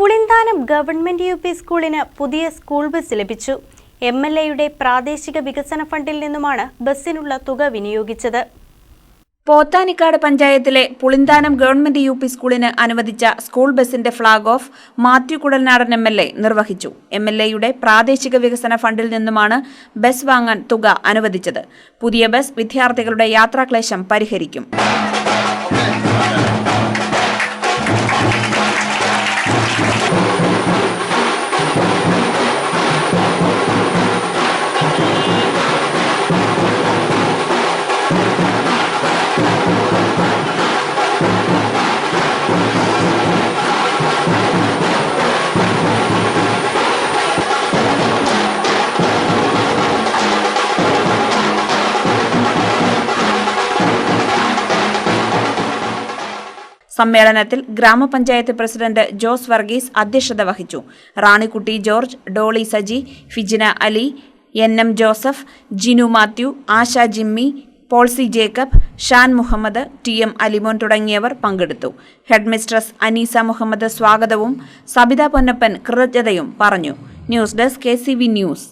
Pulinthanam government U P സ്കൂളിന് പുതിയ school bus ലഭിച്ചു. എം എൽ എയുടെ പ്രാദേശിക വികസന ഫണ്ടിൽ നിന്നുമാണ് ബസ്സിനുള്ള തുക വിനിയോഗിച്ചത്. പോത്താനിക്കാട് പഞ്ചായത്തിലെ പുളിന്താനം ഗവൺമെന്റ് യു പി സ്കൂളിന് അനുവദിച്ച സ്കൂൾ ബസിന്റെ flag off Mathew Kuzhalnadan M L A നിർവഹിച്ചു. എം എൽ എയുടെ പ്രാദേശിക വികസന ഫണ്ടിൽ നിന്നുമാണ് ബസ് വാങ്ങാൻ തുക അനുവദിച്ചത്. പുതിയ ബസ് വിദ്യാർത്ഥികളുടെ യാത്രാക്ലേശം പരിഹരിക്കും. സമ്മേളനത്തിൽ ഗ്രാമപഞ്ചായത്ത് പ്രസിഡന്റ് ജോസ് വർഗീസ് അധ്യക്ഷത വഹിച്ചു. Ranikutty George Dolly Saji Fijina Ali N M Joseph Jinu Mathew Asha Jimmy Polsy Jacob Shan Muhammad T M Alimon തുടങ്ങിയവർ പങ്കെടുത്തു. ഹെഡ്മിസ്ട്രസ് അനീസ മുഹമ്മദ് സ്വാഗതവും സബിത പൊന്നപ്പൻ കൃതജ്ഞതയും പറഞ്ഞു. News desk K C V news.